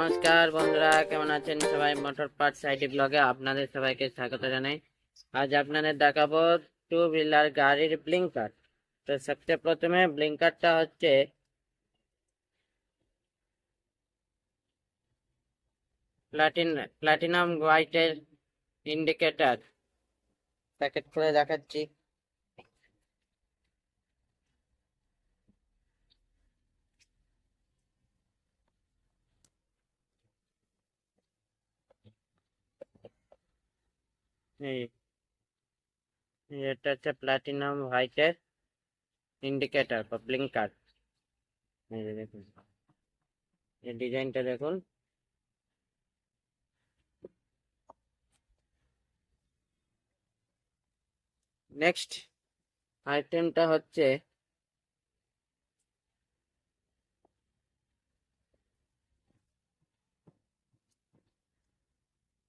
নমস্কার বন্ধুরা, কেমন আছেন সবাই? মোটর পার্টস আইডি ব্লগে আপনাদের সবাইকে স্বাগত জানাই। আজ আপনাদের দেখাবো টু হুইলার গাড়ির ব্লিঙ্কার তো সবচেয়ে প্রথমে ব্লিঙ্কারটা হচ্ছে প্লাটিন প্লাটিনাম হোয়াইটের ইন্ডিকেটার প্যাকেট খুলে দেখাচ্ছি। এই, এটা হচ্ছে প্লাটিনাম হোয়াইটের ইন্ডিকেটার বা ব্লিঙ্কার যে দেখুন, এই ডিজাইনটা দেখুন। নেক্সট আইটেমটা হচ্ছে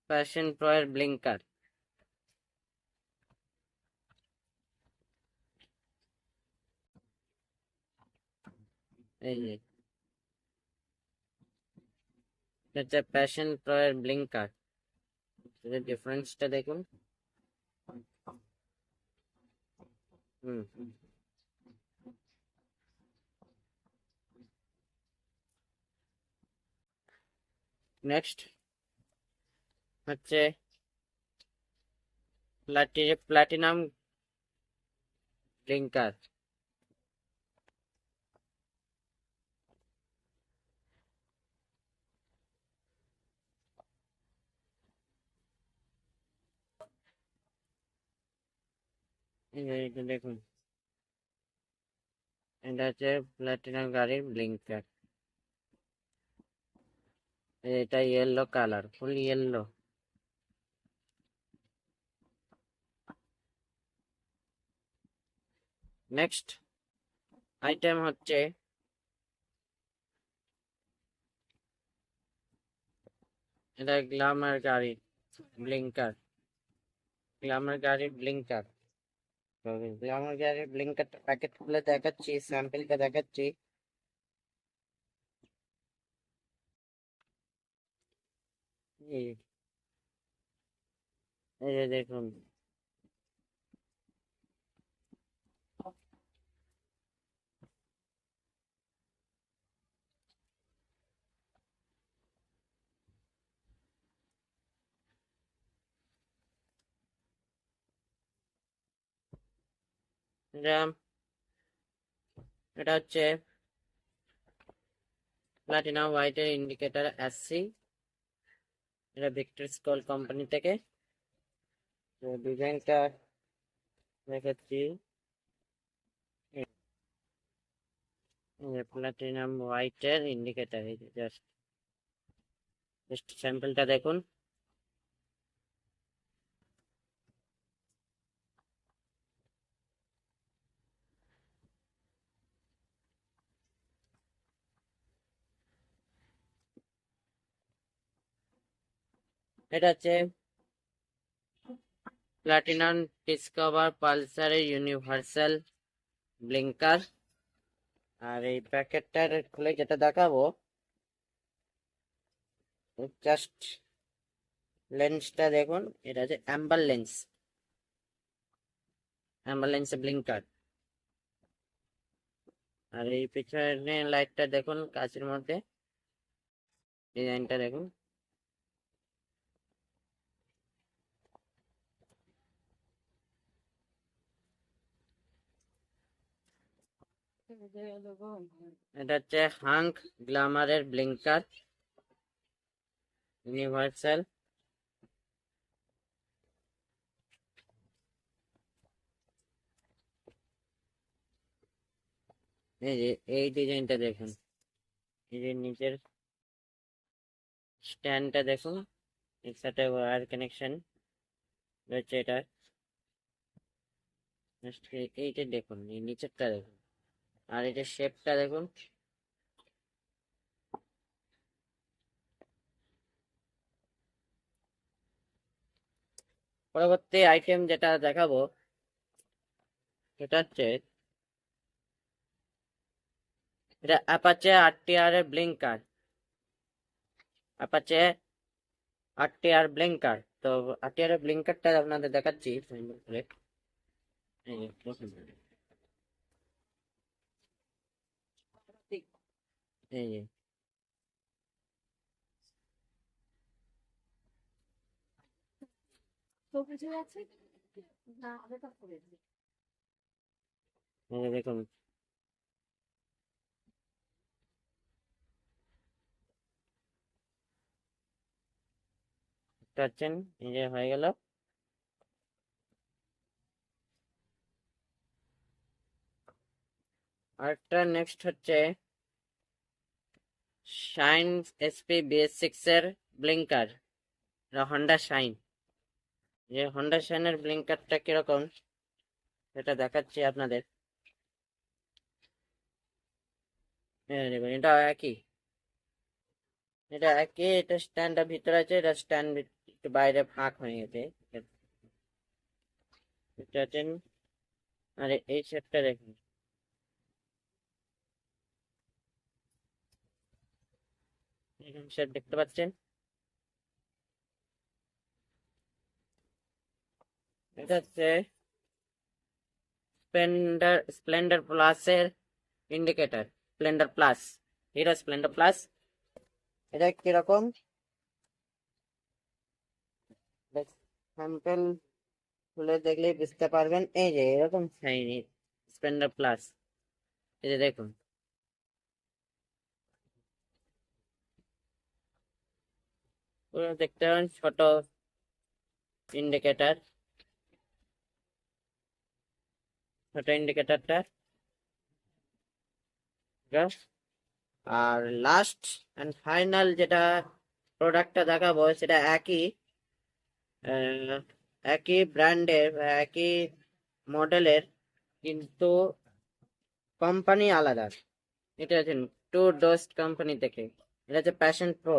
প্যাশন প্রয়ের ব্লিঙ্কার এই যে এটা হচ্ছে প্যাশন প্রয়ের ব্লিঙ্কার ডিফারেন্সটা দেখুন হুম নেক্সট হচ্ছে প্লাটি প্লাটিনাম ব্লিঙ্কার দেখুন। এটা হচ্ছে প্লাটিনাম গাড়ির ব্লিঙ্কার এটা yellow colour full yellow next item হচ্ছে এটা গ্লামার গাড়ি ব্লিঙ্কার গ্লামার গাড়ির ব্লিঙ্কার গ্লামার প্যাকেট খুলে দেখাচ্ছি স্যাম্পলটা দেখাচ্ছি। এই দেখুন। এটা এটা হচ্ছে প্লাটিনাম হোয়াইটের ইন্ডিকেটর এসসি এটা ভিক্টর স্কল কোম্পানি থেকে। ডিজাইনটা দেখাচ্ছি। প্লাটিনাম হোয়াইটের ইন্ডিকেটর জাস্ট জাস্ট স্যাম্পলটা দেখুন। এটা হচ্ছে প্লাটিনাম ডিসকভার পালসারের ইউনিভার্সাল ব্লিঙ্কার আর এই প্যাকেটটার খুলে যেটা দেখাবো জাস্ট লেন্সটা দেখুন, এটা হচ্ছে amber lens amber lens blinker আর এই পিছনে লাইটটা দেখুন, কাচের মধ্যে। ডিজাইনটা দেখুন। এটা হচ্ছে হাঙ্ক গ্লামারের ব্লিঙ্কার, ইউনিভার্সাল। এই যে, এই ডিজাইনটা দেখুন। এই যে নিচের স্ট্যান্ডটা দেখুন, এর সাথে ওয়্যার কানেকশন রয়েছে এটা। Just এই- এইটা দেখুন, এই নিচেরটা দেখুন। আর এটা শেপটা দেখুন। পরবর্তী আইটেম যেটা দেখাবো, সেটা হচ্ছে এটা অ্যাপাচে আর টি আর এর ব্লিঙ্কার অ্যাপাচে আরটিআর ব্লিঙ্কার তো আরটিআর ব্লিঙ্কারটা আপনাদের দেখাচ্ছি symbol করে। এই যে, দেখুন। এই যে সবুজে আছে না আলাদা করে দিই। এই যে দেখুন দেখতে পাচ্ছেন এই যে হয়ে গেল আরেকটা নেক্সট হচ্ছে শাইন এসপি বিএস সিক্স এর ব্লিঙ্কার হন্ডা শাইন যে হন্ডা শাইনের ব্লিঙ্কারটা কীরকম, সেটা দেখাচ্ছি আপনাদের। এটা একই। এটা একই, এটা স্ট্যান্ডটা ভিতরে আছে, এটা স্ট্যান্ড একটু বাইরে ফাঁক হয়ে গেছে। এটা আরে এই সেটটা দেখুন। এরকম দেখতে পাচ্ছেন। হচ্ছে Splendor plus Hero Splendor plus এটা কীরকম? খুলে বুঝতে পারবেন। এই যে এরকম স্প্লেন্ডার প্লাস এই যে দেখুন। দেখতে পাবেন ছোট ইন্ডিকেটর ছোট ইন্ডিকেটরটা আর লাস্ট অ্যান্ড ফাইনাল যেটা প্রোডাক্টটা দেখাবো সেটা একই। একই ব্র্যান্ডের একই মডেলের কিন্তু কোম্পানি আলাদা। এটা হচ্ছে টু ডোস্ট কোম্পানি থেকে। এটা হচ্ছে প্যাশন প্রো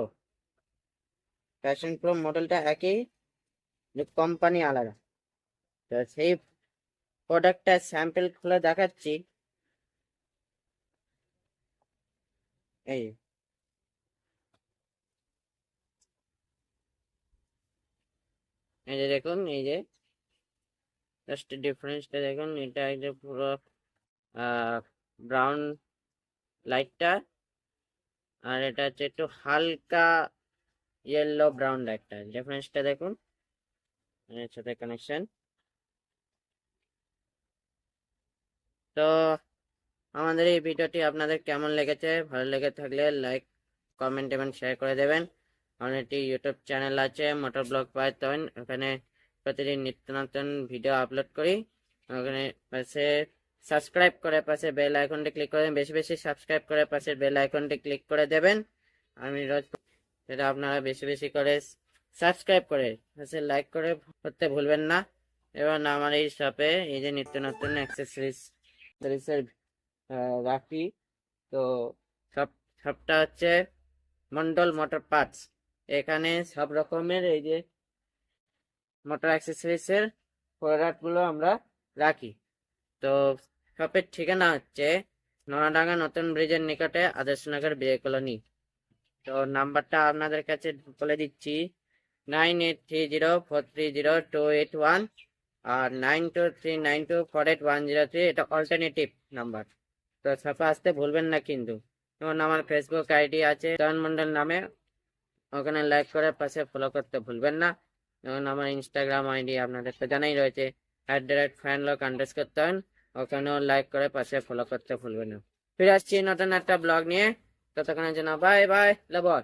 প্যাশন প্রো মডেলটা একই কোম্পানি আলাদা। তো সেই প্রোডাক্টটা স্যাম্পেল খুলে দেখাচ্ছি। এই এই যে দেখুন, এই যে। জাস্ট ডিফারেন্সটা দেখুন, এটা এই যে পুরো ব্রাউন লাইটটা আর এটা হচ্ছে একটু হালকা ইয়েলো ব্রাউন লাইটটা ডিফারেন্সটা দেখুন। সাথে কানেকশন তো, আমাদের এই ভিডিওটি আপনাদের কেমন লেগেছে? ভালো লেগে থাকলে লাইক কমেন্ট এবং শেয়ার করে দেবেন। আমার একটি ইউটিউব চ্যানেল আছে মোটর ব্লগ পাইথন ওখানে প্রতিদিন নিত্য নতুন ভিডিও আপলোড করি। ওখানে পাশে সাবস্ক্রাইব করে পাশে বেল আইকনটি ক্লিক করে। বেশি বেশি সাবস্ক্রাইব করে পাশে বেল আইকনটি ক্লিক করে দেবেন। আমি রোজ সেটা আপনারা বেশি বেশি করে সাবস্ক্রাইব করে লাইক করে করতে ভুলবেন না। এবং আমার এই শপে এই যে নিত্য নতুন অ্যাক্সেসরিজ রাখি, তো সব, সবটা হচ্ছে মন্ডল মোটর পার্টস। এখানে সব রকমের এই যে মোটর অ্যাক্সেসরিজের প্রোডাক্টগুলো আমরা রাখি। তো শপের ঠিকানা হচ্ছে নোনাডাঙ্গা নতুন ব্রিজের নিকটে আদর্শনগর বিয়ে কলোনি তো নাম্বারটা আপনাদের কাছে বলে দিচ্ছি। Nine eight three zero four three zero two eight one আর nine two three nine two four eight one zero three এটা অল্টারনেটিভ নাম্বার। তো শপে আসতে ভুলবেন না কিন্তু। যেমন আমার ফেসবুক আইডি আছে চয়ন মন্ডল নামে, ওখানে লাইক করে পাশে ফলো করতে ভুলবেন না। যেমন আমার ইনস্টাগ্রাম আইডি আপনাদের তো জানাই রয়েছে অ্যাট দ্য রেট ফ্যান লোক আন্ডার করতে হন ওখানেও লাইক করে পাশে ফলো করতে ভুলবেন না। ফিরে আসছি নতুন একটা ব্লগ নিয়ে। ततकणांचे नाव बाय बाय लबॉल